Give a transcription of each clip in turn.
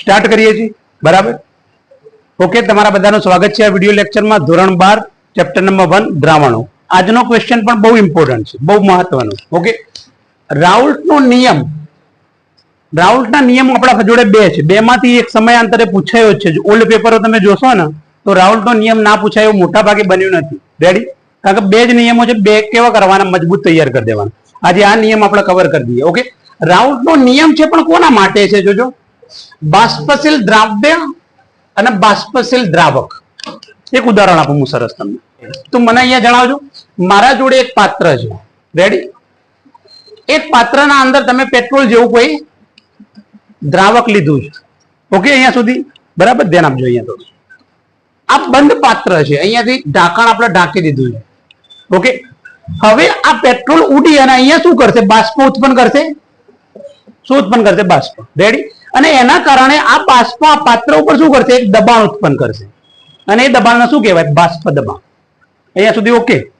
Start કરીએ છીએ. બરાબર? ઓકે, તમારા બધાનું સ્વાગત છે આ વીડિયો લેક્ચરમાં ધોરણ બાર, ચેપ્ટર નંબર વન, દ્રાવણો. આજનો ક્વેશ્ચન પણ બહુ ઇમ્પોર્ટન્ટ છે, બહુ મહત્વનો. ઓકે? રાઉલ્ટનો નિયમ, રાઉલ્ટના નિયમ આપણા જોડે બે છે. બે માંથી એક સમયાંતરે પૂછાયો જ છે ઓલ્ડ પેપરો તમે જોશો ને, તો રાઉલ્ટનો નિયમ ના પૂછાય મોટા ભાગે બન્યું નથી. રેડી કારણ કે બે જ નિયમો છે, બે કેવા કરવાના? મજબૂત તૈયાર કરી દેવાના. આજે આ નિયમ આપણે કવર કરી દઈએ. ઓકે? રાઉલ્ટનો નિયમ છે પણ કોના માટે છે, જોજો? બાષ્પશીલ દ્રાવ્ય અને બાષ્પશીલ દ્રાવક. એક ઉદાહરણ આપું હું સરસ તમને. તો મને અહીંયા જણાવજો. મારા જોડે એક પાત્ર છે. રેડી એક પાત્રના અંદર તમે પેટ્રોલ જેવું કોઈ દ્રાવક લીધું છે. ઓકે અહીંયા સુધી? બરાબર? ધ્યાન આપજો અહીંયા થોડું આ બંધ પાત્ર છે. અહીંયાથી ઢાંકણ આપણે ઢાંકી દીધું છે. ઓકે હવે આ પેટ્રોલ ઉડી અને અહીંયા શું કરશે? બાષ્પ ઉત્પન્ન કરશે? શું ઉત્પન્ન કરશે? બાષ્પ. રેડી અને એના કારણે આ બાષ્પ આ પાત્ર ઉપર શું કરશે? એક દબાણ ઉત્પન્ન કરશે. અને એ દબાણને શું કહેવાય? બાષ્પ દબાણ. અહીંયા સુધી ઓકે.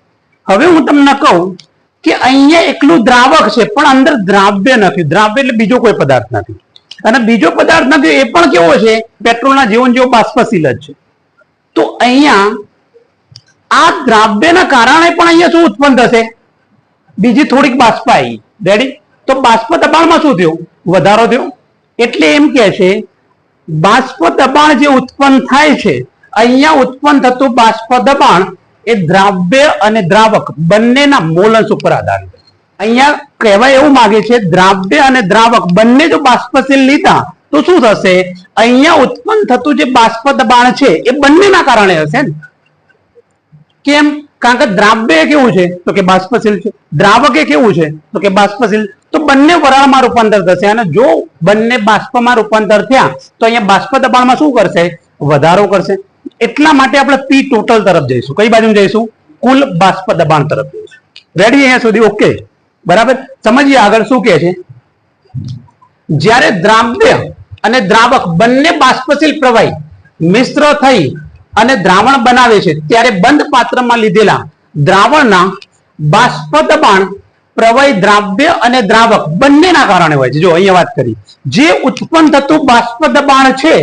હવે હું તમને કહું કે અહીંયા એકલું દ્રાવક છે, પણ અંદર દ્રાવ્ય નથી. દ્રાવ્ય એટલે બીજો કોઈ પદાર્થ નથી. અને બીજો પદાર્થ નથી, એ પણ કેવો છે? પેટ્રોલના જીવન જેવો બાષ્પશીલ જ છે. તો અહીંયા આ દ્રાવ્યના કારણે પણ અહીંયા શું ઉત્પન્ન થશે? બીજી થોડીક બાષ્પ આવી રેડી તો બાષ્પ દબાણમાં શું થયું? વધારો થયો. એટલે એમ કે છે, બાષ્પ દબાણ જે ઉત્પન્ન થાય છે, અહીંયા ઉત્પન્ન થતું બાષ્પ દબાણ એ દ્રાવ્ય અને દ્રાવક બંનેના મોલન્સ ઉપર આધારિત અહીંયા કહેવાય એવું માગે છે, દ્રાવ્ય અને દ્રાવક બંને જો બાષ્પશીલ લીધા, તો શું થશે? અહીંયા ઉત્પન્ન થતું જે બાષ્પ દબાણ છે, એ બંનેના કારણે હશે ને. કેમ? કારણ કે દ્રાવ્ય કેવું છે? તો કે બાષ્પશીલ છે. દ્રાવક કેવું છે? તો કે બાષ્પશીલ. તો બંને વરાળમાં રૂપાંતર થશે અને જો બંને બાષ્પમાં રૂપાંતર થયા, તો અહીંયા બાષ્પ દબાણમાં શું કરશે? વધારો કરશે. એટલા માટે આપણે પી ટોટલ તરફ જઈશું. કઈ બાજુ જઈશું? કુલ બાષ્પ દબાણ તરફ જઈશું. રેડી અહીંયા સુધી? ઓકે બરાબર? સમજીએ આગળ શું કહે છે? જ્યારે દ્રાવ્ય અને દ્રાવક બંને બાષ્પશીલ પ્રવાહી મિશ્ર થઈ અને દ્રાવણ બનાવે છે. ત્યારે બંધ પાત્રમાં લીધેલા દ્રાવણના બાષ્પ દબાણ પ્રવય દ્રાવ્ય અને દ્રાવક બંનેના કારણે હોય છે. જો અહીંયા વાત કરી, જે ઉત્પન્ન થતું બાષ્પ દબાણ છે,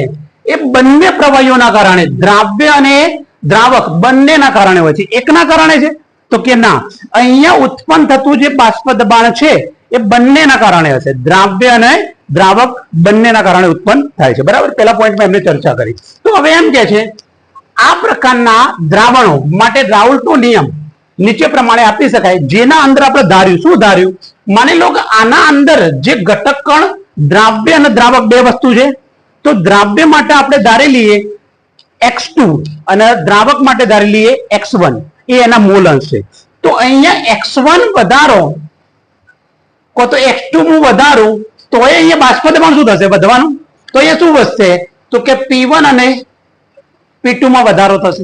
એ બંને પ્રવાહીઓના કારણે, દ્રાવ્ય અને દ્રાવક બંનેના કારણે હોય છે. એકના કારણે છે? તો કે ના. અહીંયા ઉત્પન્ન થતું જે બાષ્પ દબાણ છે, એ બંનેના કારણે હશે. દ્રાવ્ય અને દ્રાવક બંનેના કારણે ઉત્પન્ન થાય છે. બરાબર? પેલા પોઈન્ટમાં એમને ચર્ચા કરી. તો હવે એમ કે છે આ પ્રકારના દ્રાવણો માટે રાઉલ્ટનો નિયમ. નીચે પ્રમાણે આપી શકાય. જેના અંદર આપણે ધાર્યું, શું ધાર્યું? માની લો કે આના અંદર જે ઘટક કણ દ્રાવ્ય અને દ્રાવક બે વસ્તુ છે, તો દ્રાવ્ય માટે આપણે ધારી લઈએ એક્સ ટુ અને દ્રાવક માટે ધારી લઈએ એક્સ વન. એ એના મૂલ અંશ છે. તો અહીંયા એક્સ વન વધારો, કો તો એક્સ ટુ હું વધારું, તો અહીંયા બાષ્પ દબાણ શું થશે? વધવાનું. તો અહીંયા શું વધશે? તો કે પી વન અને માં વધારો થશે.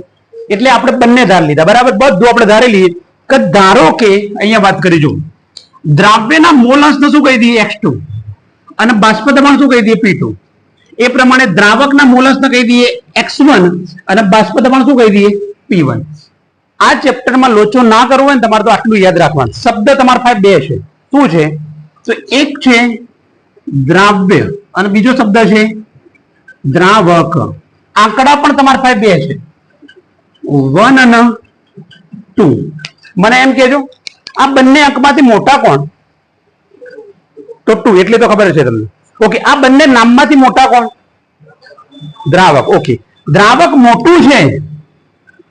એટલે આપણે બંને ધાર લીધા. બરાબર? બધું આપણે ધારી લઈએ. કે ધારો કે, અહીંયા વાત કરી જો. દ્રાવ્યના મોલ અંશને શું કહી દઈએ? એક્સ ટુ અને બાષ્પ દબાણ શું કહી દઈએ? પી ટુ એ પ્રમાણે દ્રાવકના મોલ અંશને કહી દઈએ એક્સ વન અને બાષ્પ દબાણ શું કહી દઈએ? પી વન આ ચેપ્ટરમાં લોચો ના કરવો હોય ને તમારે તો આટલું યાદ રાખવાનું. શબ્દ તમારા પાસે બે છે. શું છે? તો એક છે દ્રાવ્ય અને બીજો શબ્દ છે દ્રાવક. આંકડા પણ તમારા પાસે બે છે. વન અને ટુ મને એમ કેજો આ બંને અંકમાંથી મોટા કોણ? તો ટુ એટલે તો ખબર છે તમને. ઓકે આ બંને નામમાંથી મોટા કોણ? દ્રાવક. ઓકે દ્રાવક મોટું છે,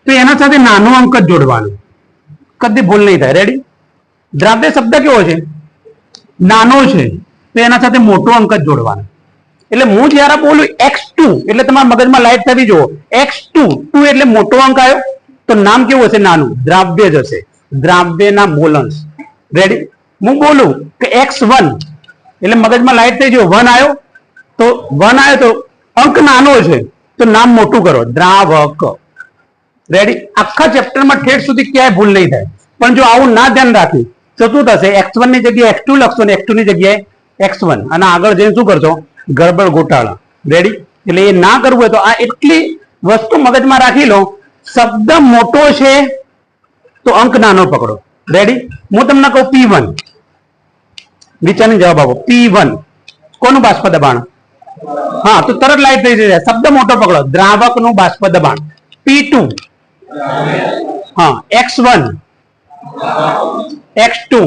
તો એના સાથે નાનો અંક જ જોડવાનો. કદી ભૂલ નહીં થાય. રેડી દ્રાવ્ય શબ્દ કેવો છે? નાનો છે, તો એના સાથે મોટો અંક જ જોડવાનો. એટલે હું જયારે બોલું એક્સ ટુ એટલે તમારા મગજમાં લાઈટ થવી જુઓ. એક્સ ટુ ટુ એટલે મોટો અંક આવ્યો. તો નામ કેવું હશે? નાનું. દ્રાવ્ય જ હશે. દ્રાવ્યના મોલન્સ. રેડી હું બોલું કે એક્સ વન એટલે મગજમાં લાઈટ થઈ ગયો વન આવ્યો. તો વન આવ્યો તો અંક નાનો છે. તો નામ મોટું કરો. દ્રાવક. રેડી આખા ચેપ્ટરમાં ઠેઠ સુધી ક્યાંય ભૂલ નહીં થાય. પણ જો આવું ના ધ્યાન રાખ્યું તો શું થશે? એક્સ વનની જગ્યાએ એક્સ લખશો ને એક્સની જગ્યાએ એક્સ વન અને આગળ જઈને શું કરશો? ગડબડ ગોટાળા. રેડી એટલે એ ના કરવું હોય તો આ એટલી વસ્તુ મગજમાં રાખી લો. શબ્દ મોટો છે તો અંક નાનો પકડો. રેડી હું તમને કહું પી વન વિચારને જવાબ આપો. પી વન કોનું બાષ્પ દબાણ? હા, તો તરત લાઈટ થઈ જશે. શબ્દ મોટો પકડો. દ્રાવકનું બાષ્પ દબાણ. પી ટુ હા X one X two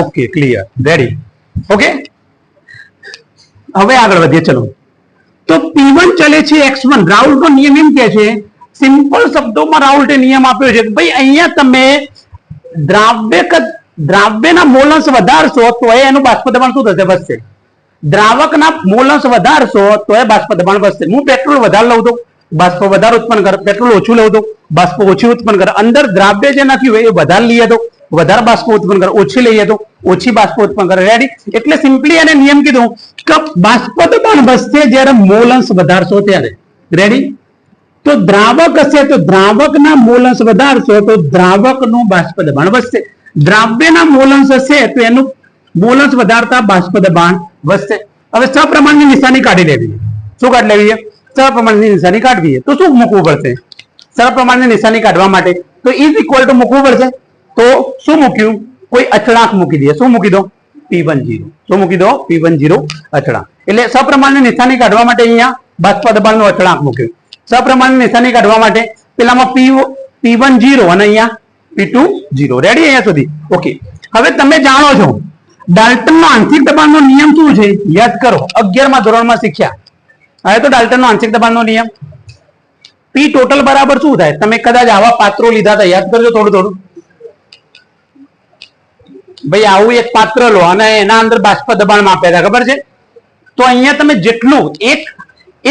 okay clear ready okay હવે આગળ વધીએ, ચલો. તો પી વન ચલે છે એક્સ વન રાહુલ નો નિયમ એમ કે છે સિમ્પલ શબ્દોમાં રાહુલ નિયમ આપ્યો છે કે ભાઈ અહીંયા તમે દ્રાવ્ય દ્રાવ્યના મોલંશ વધારશો તો એનું બાષ્પ દબાણ શું થશે? વધશે. દ્રાવકના મોલંશ વધારશો તો એ બાષ્પ દબાણ વધશે. હું પેટ્રોલ વધારે લઉં તો બાષ્પ વધારે ઉત્પન્ન કર, પેટ્રોલ ઓછું લઉં તો બાષ્પ ઓછી ઉત્પન્ન કરે, અંદર દ્રાવ્ય જે નથી હોય એ વધારે લઈએ દો વધારે બાષ્પ ઉત્પન્ન કરે, ઓછી લઈએ તો ઓછી બાષ્પ ઉત્પન્ન કરે રેડી એટલે સિમ્પલી એને નિયમ કીધું કે બાષ્પ દબાણ વધશે જ્યારે મોલંશ વધારશો ત્યારે. રેડી તો દ્રાવક હશે, તો દ્રાવકના મોલંશ વધારશો, તો દ્રાવકનું બાષ્પ દબાણ વધશે. દ્રાવ્યના મોલંશ હશે, તો એનું મોલંશ વધારતા બાષ્પ દબાણ વધશે. હવે સપ્રમાણની નિશાની કાઢી લેવી. શું કાઢી લેવી છે? સપ્રમાણની નિશાની કાઢવી. તો શું મૂકવું પડશે? સપ્રમાણની નિશાની કાઢવા માટે તો ઇઝ ઇક્વલ ટુ મૂકવું પડશે. તો શું મૂક્યું? કોઈ અચળાંક મૂકી દઈએ શું મૂકી દો? પી વન જીરો શું મૂકી દો? પી વન જીરો અચળાંક એટલે સપ્રમાણની નિશાની કાઢવા માટે અહીંયા બાષ્પ દબાણનો અચળાંક મૂક્યું. સપ્રમાણની નિશાની કાઢવા માટે પેલામાં પી પી વન જીરો અને અહીંયા પી ટુ જીરો રેડી અહીંયા સુધી? ઓકે હવે તમે જાણો છો ડાલ્ટનનો આંશિક દબાણનો નિયમ શું છે? યાદ કરો. અગિયારમાં ધોરણમાં શીખ્યા. હવે તો ડાલ્ટનનો આંશિક દબાણનો નિયમ. પી ટોટલ બરાબર શું થાય? તમે કદાચ આવા પાત્રો લીધા હતા, યાદ કરજો થોડું થોડું. ભાઈ, આવું એક પાત્ર લો અને એના અંદર બાષ્પ દબાણ માપ્યા હતા, ખબર છે? તો અહીંયા તમે જેટલું એક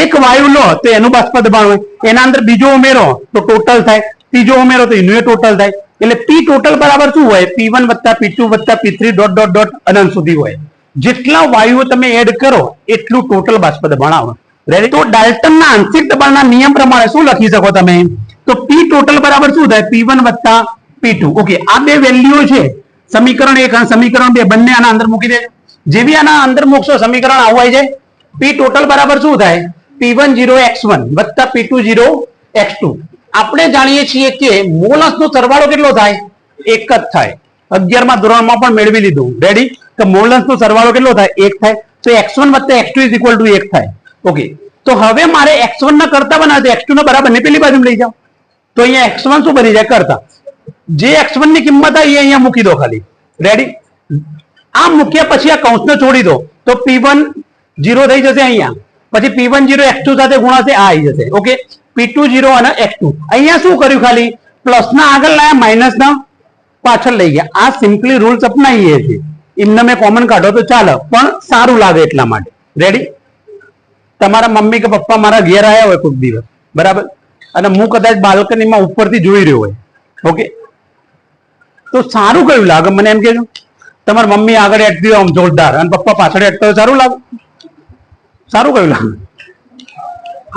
એક વાયુ લો, તો એનું બાષ્પ દબાણ હોય. એના અંદર બીજો ઉમેરો, તો ટોટલ થાય. ત્રીજો ઉમેરો, તો એનું ટોટલ થાય. એટલે પી ટોટલ બરાબર શું હોય? પી વન વત્તા પી ટુ વત્તા P three dot dot dot અનંત સુધી હોય. જેટલા વાયુઓ તમે એડ કરો, એટલું ટોટલ બાષ્પ દબાણ આવે રેડી તો ડાલ્ટનના આંશિક દબાણના નિયમ પ્રમાણે શું લખી શકો તમે? તો પી ટોટલ બરાબર શું થાય? પી વન વત્તા પી ટુ ઓકે આ બે વેલ્યુઓ છે. સમીકરણ એક અને સમીકરણ બે બંને આના અંદર મૂકી દેજો જેવી આના અંદર મૂકશો, સમીકરણ આવું આવી જાય. પી ટોટલ બરાબર શું થાય? P one zero X one વત્તા P two zero X two આપણે જાણીએ છીએ કે મોલસ નો સરવાળો કેટલો થાય? એક જ થાય. અગિયારમાં ધોરણમાં પણ મેળવી લીધું. રેડી કે મોલસ નો સરવાળો કેટલો થાય? એક થાય. તો એક્સ વન વત્તા X two is equal to એક થાય. ઓકે. તો હવે મારે એક્સ વન ના કરતા બનાવે તો ના બરાબર, ને પેલી બાજુ લઈ જાઓ. તો અહીંયા એક્સ વન શું બની જાય? કરતા. જે એક્સ વનની કિંમત આવી અહીંયા મૂકી દો ખાલી. રેડી આ મૂક્યા પછી આ કૌંસને છોડી દો. તો પી વન જીરો થઈ જશે અહીંયા. પછી P one zero X two સાથે ગુણાશે, આ આવી જશે. ઓકે? પી ટુ જીરો અને એક્સ ટુ અહીંયા શું કર્યું ખાલી? પ્લસ ના આગળ લાયા માઇનસ ના પાછળ લઈ ગયા. આ સિમ્પલી રૂલ્સ અપનાવીએ છીએ. એમને મેં કોમન કાઢો તો ચાલે. પણ સારું લાગે એટલા માટે. રેડી તમારા મમ્મી કે પપ્પા મારા ઘેર આવ્યા હોય કોઈક દિવસ, બરાબર? અને હું કદાચ બાલ્કનીમાં ઉપરથી જોઈ રહ્યો હોય. ઓકે તો સારું કયું લાગે? મને એમ કેજો તમારી મમ્મી આગળ એટતી હોય આમ જોરદાર. અને પપ્પા પાછળ એટતો હોય સારું લાગે? સારું કયું લાગે?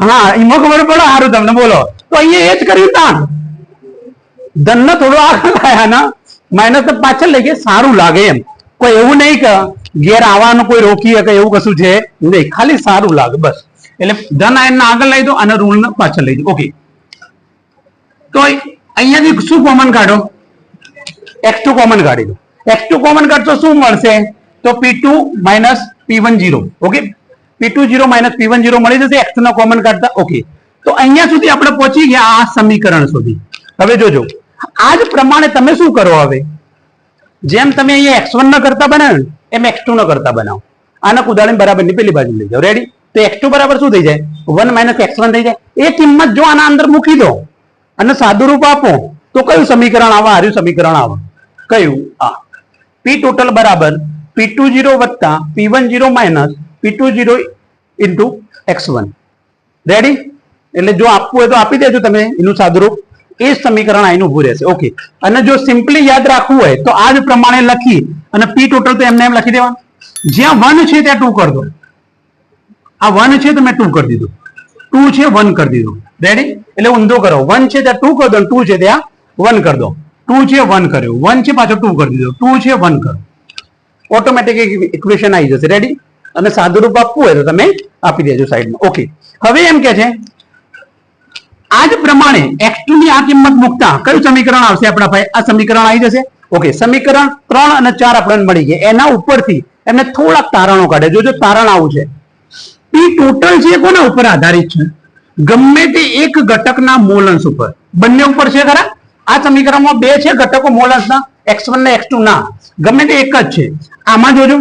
હા એમાં ખબર પડે સારું તમને બોલો. તો અહીંયા એ જ કર્યું તાન ધનને થોડો આગળ લાયા ના. માઇનસ પાછળ લઈ ગયા, સારું લાગે એમ. કોઈ એવું નહીં કે ઘેર આવવાનું કોઈ રોકી શકે એવું કશું છે નહીં. ખાલી સારું લાગે બસ. એટલે ધન આયનને આગળ લઈ દો અને ઋણ પાછળ લઈ દો. ઓકે. તો અહીંયાથી શું કોમન કાઢો? એક્સ ટુ કોમન કાઢી દો. એક્સ ટુ કોમન કાઢશો શું મળશે? તો P two minus P one zero okay? P two zero minus P one zero મળી જશે. એક્સ નો કોમન કાઢતા ઓકે. તો અહીંયા સુધી આપણે પહોંચી ગયા આ સમીકરણ સુધી. હવે જોજો. આ જ પ્રમાણે તમે શું કરો હવે? જેમ તમે અહીંયા એક્સ વન ના કરતા બનાવો ને, એમ એક્સ ટુ નો કરતા બનાવો. આના ઉદાહરણ બરાબરની પેલી બાજુ લઈ જાઓ. રેડી તો એક્સ ટુ બરાબર શું થઈ જાય? વન માઇનસ એક્સ વન થઈ જાય. એ કિંમત જો આના અંદર મૂકી દો અને સાદું રૂપ આપો, તો કયું સમીકરણ આવે? આર્યું સમીકરણ આવે. કયું? આ. પી ટોટલ બરાબર પી ટુ જીરો વત્તા P one zero minus P two zero into X one ready એટલે જો આપવું હોય તો આપી દેજો તમે એનું સાદુરૂપ. એ સમીકરણ આનું ઊભું રહેશે. ઓકે અને જો સિમ્પલી યાદ રાખવું હોય તો આ જ પ્રમાણે લખી અને પી ટોટલ તો એમને એમ લખી દેવાનું. જ્યાં વન છે ત્યાં ટુ કરી દો. આ વન છે તો મેં ટુ કરી દીધું. ટુ છે વન કરી દીધું. રેડી એટલે ઊંધો કરો. વન છે ત્યાં ટુ કરી દો ટુ છે ત્યાં વન કરી દો. ટુ છે વન કર્યો. વન છે પાછો ટુ કરી દીધો. ટુ છે વન કરો ઓટોમેટિક ઇક્વેશન આવી જશે. રેડી અને સાદું રૂપ આપવું હોય તો તમે આપી દેજો સાઈડમાં. ઓકે હવે એમ કે છે આ જ પ્રમાણે x2 ની આ કિંમત મૂકતા કયું સમીકરણ આવશે આપણા ભાઈ? આ સમીકરણ આવી જશે. ઓકે સમીકરણ ત્રણ અને ચાર આપણને મળી ગયા. એના ઉપરથી એમને થોડાક તારણો કાઢે. જોજો તારણ આવું છે. પી ટોટલ છે કોના ઉપર આધારિત છે? ગમે તે એક ઘટકના મોલન્સ ઉપર. બંને ઉપર છે ખરા? આ સમીકરણમાં બે છે ઘટકો મોલન્સના. એક્સ વન ને એક્સ ટુ ના. ગમે તે એક જ છે. આમાં જોજો.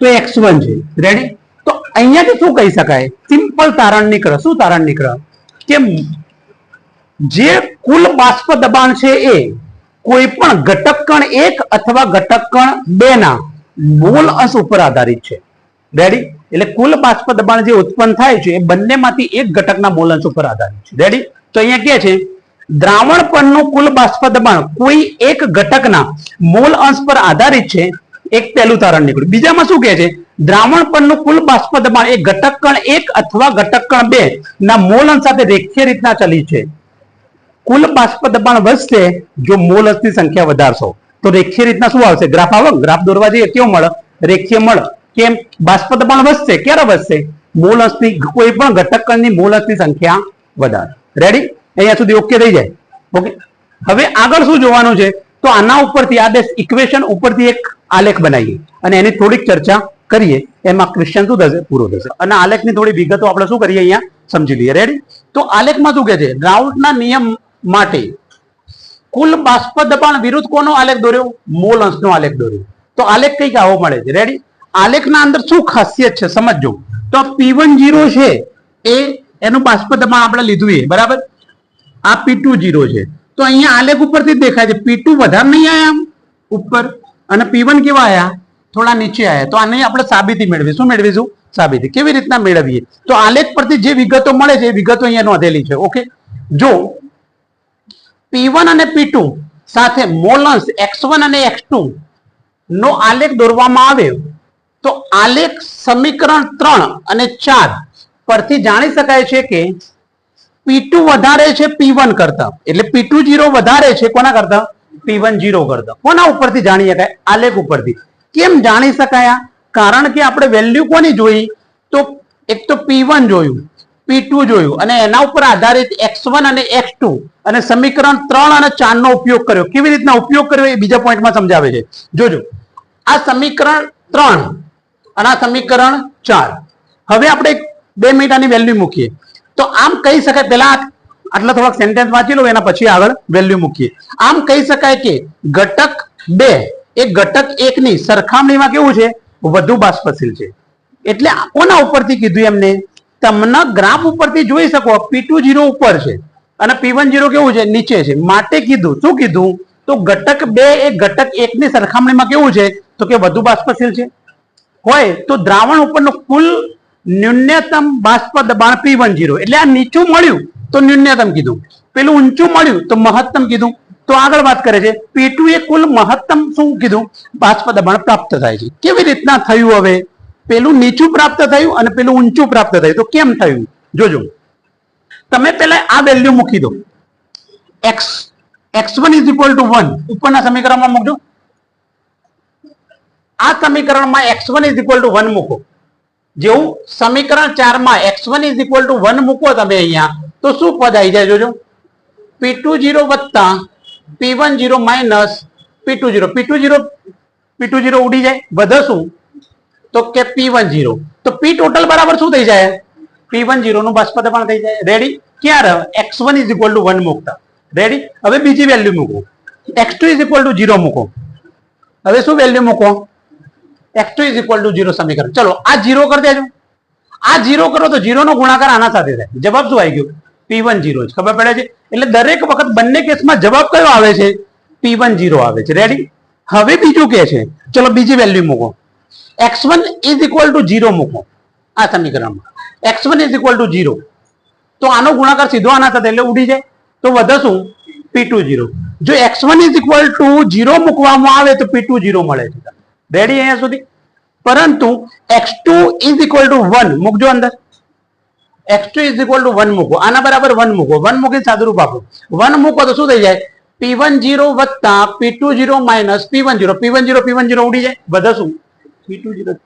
તો એક્સ વન છે. રેડી તો અહીંયાથી શું કહી શકાય? સિમ્પલ તારણ નીકળે. શું તારણ નીકળે? કે જે કુલ બાષ્પ દબાણ છે એ કોઈ પણ ઘટક કણ એક અથવા ઘટક કણ બે ના મોલ અંશ ઉપર આધારિત છે. રેડી એટલે કુલ બાષ્પ દબાણ જે ઉત્પન્ન થાય છે, એ બંનેમાંથી એક ઘટકના મૂલ અંશ ઉપર આધારિત છે. રેડી તો અહીંયા કે છે, દ્રાવણ પરનું કુલ બાષ્પ દબાણ કોઈ એક ઘટકના મૂલ અંશ પર આધારિત છે. એક પહેલું તારણ નીકળ્યું. બીજામાં શું કહે છે, દ્રાવણ પરનું કુલ બાષ્પ દબાણ એ ઘટક કણ એક અથવા ઘટક કણ બે ના મૂલ અંશ સાથે રેખીય રીતના ચલી છે. કુલ બાષ્પ દબાણ વધશે જો મોલ અંશની સંખ્યા વધારશો. તો રેખીય રીતના શું આવશે? ગ્રાફ આવે, ગ્રાફ દોરવા જઈએ કેવો મળે? રેખીય મળે. કેમ? બાષ્પ દબાણ વધશે, ક્યારે વધશે? મોલ અંશની કોઈ પણ ઘટક કણની મોલ અંશની સંખ્યા વધારે. રેડી અહીંયા સુધી ઓકે થઈ જાય. ઓકે હવે આગળ શું જોવાનું છે? તો આના ઉપરથી, આ બે ઇક્વેશન ઉપરથી એક આલેખ બનાવીએ અને એની થોડીક ચર્ચા કરીએ. એમાં ક્વેશ્ચન શું થશે? પૂરો થશે. અને આલેખની થોડી વિગતો આપણે શું કરીએ અહીંયા? સમજી લઈએ. રેડી તો આલેખમાં શું કહે છે? રાઉન્ડના નિયમ માટે કુલ બાષ્પ દબાણ વિરુદ્ધ કોનો આલેખ દોર્યો? મોલ અંશનો આલેખ દોર્યો. તો આલેખ કંઈક આવો મળે છે? રેડી આલેખના અંદર શું ખાસિયત છે સમજજો. તો પી વન જીરો છે એ એનું બાષ્પ દબાણ આપણે લીધું એ, બરાબર? આ પી ટુ જીરો છે. તો અહીંયા આલેખ ઉપરથી દેખાય છે. પી ટુ વધારે નહીં આમ? ઉપર. અને પી વન કેવા આયા? થોડા નીચે આયા. તો આને આપણે સાબિતી મેળવીશું શું મેળવીશું? સાબિતી. કેવી રીતના મેળવીએ? તો આલેખ પરથી જે વિગતો મળે છે એ વિગતો અહીંયા નોંધેલી છે. ઓકે જો પી વન અને P2 સાથે મોલન્સ X1 અને X2 નો આલેખ દોરવામાં આવે તો આલેખ સમીકરણ ત્રણ અને ચાર પરથી જાણી શકાય છે કે P2 વધારે છે પી વન કરતા. એટલે પી ટુ જીરો વધારે છે કોના કરતા? પી વન જીરો કરતા. કોના ઉપરથી જાણી શકાય? આલેખ ઉપરથી. કેમ જાણી શકાય? કારણ કે આપણે વેલ્યુ કોની જોઈ? તો એક તો પી વન જોયું. પી ટુ જોયું. અને એના ઉપર આધારિત એક્સ વન અને એક્સ ટુ અને સમીકરણ ત્રણ અને ચાર નો ઉપયોગ કર્યો. કેવી રીતના ઉપયોગ કર્યો એ બીજા પોઈન્ટમાં સમજાવે છે. જોજો. આ સમીકરણ ત્રણ અને આ સમીકરણ ચાર. હવે આપણે બે મિનિટ વેલ્યુ મૂકીએ. તો આમ કહી શકાય પેલા આટલા થોડાક સેન્ટેન્સ વાંચી લો, એના પછી આગળ વેલ્યુ મૂકીએ. આમ કહી શકાય કે ઘટક બે એ ઘટક એકની સરખામણીમાં કેવું છે? વધુ બાષ્પશીલ છે. એટલે કોના ઉપરથી કીધું એમને? તમને ગ્રાફ ઉપરથી જોઈ શકો પી ટુ જીરો ઉપર છે. અને પી વન જીરો કેવું છે? નીચે છે. માટે કીધું. શું કીધું? તો ઘટક બે એ ઘટક એકની સરખામણીમાં કેવું છે? તો કે વધુ બાષ્પશીલ છે. હોય તો દ્રાવણ ઉપરનું કુલ ન્યૂનતમ બાષ્પ દબાણ પી વન જીરો એટલે આ નીચું મળ્યું, તો ન્યૂનતમ કીધું. પેલું ઊંચું મળ્યું, તો મહત્તમ કીધું. તો આગળ વાત કરે છે. પી ટુ એ કુલ મહત્તમ શું કીધું? બાષ્પ દબાણ પ્રાપ્ત થાય છે. કેવી રીતના થયું હવે? પેલું નીચું પ્રાપ્ત થયું અને પેલું ઊંચું પ્રાપ્ત થયું. તો કેમ થયું? જોજો. તમે પેલા આ વેલ્યુ મૂકી દો. X X one is equal to one ઉપરના સમીકરણમાં મૂકજો. આ સમીકરણમાં X one is equal to one મૂકો. જેવું સમીકરણ ચારમાં X one is equal to one મૂકો તમે અહીંયા, તો શું પદ આવી જાય જોજો? પી ટુ જીરો વત્તા P one zero minus P two zero P two zero P two zero ઉડી જાય. વધે શું? તો કે પી વન જીરો તો પી ટોટલ બરાબર શું થઈ જાય? પી વન જીરો નું બાષ્પદબાણ થઈ જાય. રેડી ક્યારે X one is equal to one મૂકતા. રેડી હવે બીજી વેલ્યુ મૂકો. X two is equal to zero મૂકો. હવે શું વેલ્યુ મૂકો? X two is equal to zero સમીકરણ. ચલો, આ જીરો કરી દેજો. આ જીરો કરો તો જીરો નો ગુણાકાર આના સાથે થાય. જવાબ શું આવી ગયો? પી વન જીરો જ. ખબર પડે છે? એટલે દરેક વખત બંને કેસમાં જવાબ કયો આવે છે? પી વન જીરો આવે છે. રેડી હવે બીજું કે છે. ચલો, બીજી વેલ્યુ મૂકો. X one is equal to zero મૂકો. આ સમીકરણમાં. X one is equal to zero તો આનો ગુણાકાર સીધો આના સાથે એટલે ઉડી જાય. તો વધે શું? પી ટુ જીરો જો X one is equal to zero મૂકવામાં આવે તો પી ટુ જીરો મળે છે. રેડી અહીંયા સુધી? પરંતુ X two is equal to one મૂકજો અંદર. X two is equal to one મૂકો. આના બરાબર વન મૂકો. વન મૂકીને સાદુરૂપ આપો. વન મૂકો તો શું થઈ જાય? પી વન જીરો વત્તા P two zero minus P one zero P one zero P one zero ઉડી જાય. બધા શું? પી ટુ જીરો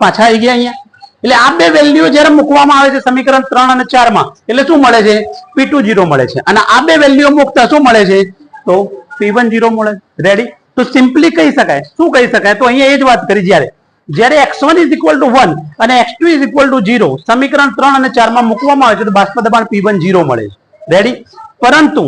પાછા આવી ગયા અહીંયા. એટલે આ બે વેલ્યુ જ્યારે મૂકવામાં આવે છે સમીકરણ ત્રણ અને ચારમાં, એટલે શું મળે છે? પી ટુ જીરો મળે છે. અને આ બે વેલ્યુ મૂકતા શું મળે છે? તો પી વન જીરો મળે. રેડી તો સિમ્પલી કહી શકાય. શું કહી શકાય? તો અહીંયા એ જ વાત કરી. જ્યારે જ્યારે X one is equal to one અને X two is equal to zero સમીકરણ ત્રણ અને ચારમાં મૂકવામાં આવે છે, તો બાષ્પ દબાણ પી વન જીરો મળે છે. રેડી પરંતુ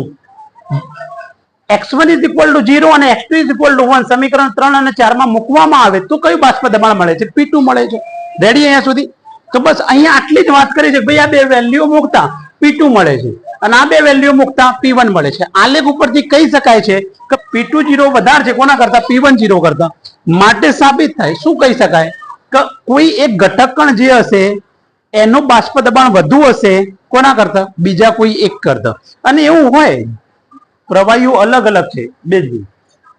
X one is equal to zero અને X two is equal to one સમીકરણ ત્રણ અને ચારમાં મૂકવામાં આવે તો કયું બાષ્પ દબાણ મળે છે? પી ટુ મળે છે. રેડી અહીંયા સુધી? તો બસ અહીંયા આટલી જ વાત કરી છે ભાઈ આ બે વેલ્યુ મૂકતા પી ટુ મળે છે. અને આ બે વેલ્યુ મૂકતા પી વન મળે છે. આલેખ ઉપરથી કહી શકાય છે કે પી ટુ જીરો વધારે છે. કોના કરતા? પી વન જીરો કરતા. માટે સાબિત થાય. શું કહી શકાય? કે કોઈ એક ઘટક કણ જે હશે, એનું બાષ્પ દબાણ વધુ હશે, કોના કરતા? બીજા કોઈ એક કરતા. અને એવું હોય. પ્રવાહીઓ અલગ અલગ છે, બે જ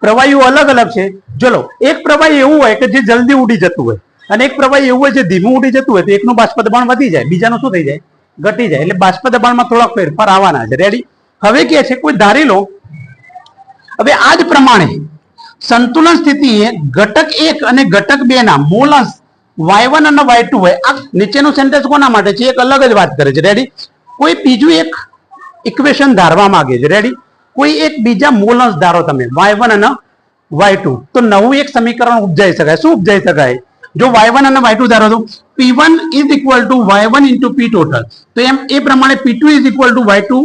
પ્રવાહીઓ અલગ અલગ છે. ચલો, એક પ્રવાહી એવું હોય કે જે જલ્દી ઉડી જતું હોય અને એક પ્રવાહી એવું હોય જે ધીમું ઉડી જતું હોય તો એકનું બાષ્પ દબાણ વધી જાય, બીજાનું શું થઈ જાય? ઘટી જાય. એટલે બાષ્પ દબાણમાં થોડાક ફેરફાર આવવાના છે. રેડી હવે કે છે, કોઈ ધારી લો, હવે આ જ પ્રમાણે સંતુલન સ્થિતિએ ઘટક એક અને ઘટક બે ના મોલસ વાય વન અને વાય ટુ હોય. આ નીચેનું સેન્ટેન્સ કોના માટે છે? એક અલગ જ વાત કરે છે. રેડી કોઈ બીજું એક ઇક્વેશન ધારવા માંગે છે. રેડી કોઈ એક બીજા મોલસ ધારો તમે વાય વન અને વાય ટુ તો નવું એક સમીકરણ ઉપજાઈ શકાય. શું ઉપજાઈ શકાય? જો વાય વન અને વાય ટુ ધારો તો P one is equal to Y one into P total તો એમ એ પ્રમાણે P two is equal to Y two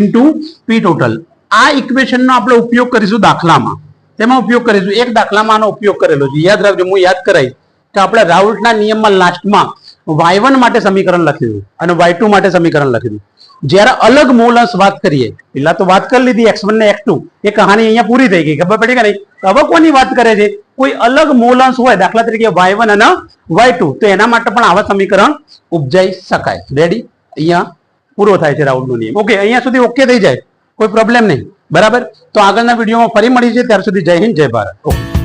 into P total આ ઇક્વેશનનો આપણે ઉપયોગ કરીશું દાખલામાં. તેમાં ઉપયોગ કરીશું. એક દાખલામાં આનો ઉપયોગ કરેલો છે. યાદ રાખજો, હું યાદ કરાઈ કે આપણે રાઉટના નિયમમાં લાસ્ટમાં વાય વન માટે સમીકરણ લખ્યું અને વાય ટુ માટે સમીકરણ લખ્યું. જ્યારે અલગ મોલસ વાત કરીએ પેલા તો વાત કરી લીધી એક્સ વન ને એક્સ ટુ એ કહાની અહીંયા પૂરી થઈ ગઈ, ખબર પડી કે નહીં? હવે કોની વાત કરે છે? કોઈ અલગ મોલસ હોય, દાખલા તરીકે વાય વન અને વાય ટુ તો એના માટે પણ આવા સમીકરણ ઉપજાઈ શકાય. રેડી અહીંયા પૂરો થાય છે રાઉન્ડનો નિયમ. ઓકે અહીંયા સુધી ઓકે થઈ જાય. કોઈ પ્રોબ્લેમ નહીં. બરાબર? તો આગળના વિડીયોમાં ફરી મળી છે ત્યાર સુધી જય હિન્દ, જય ભારત. ઓકે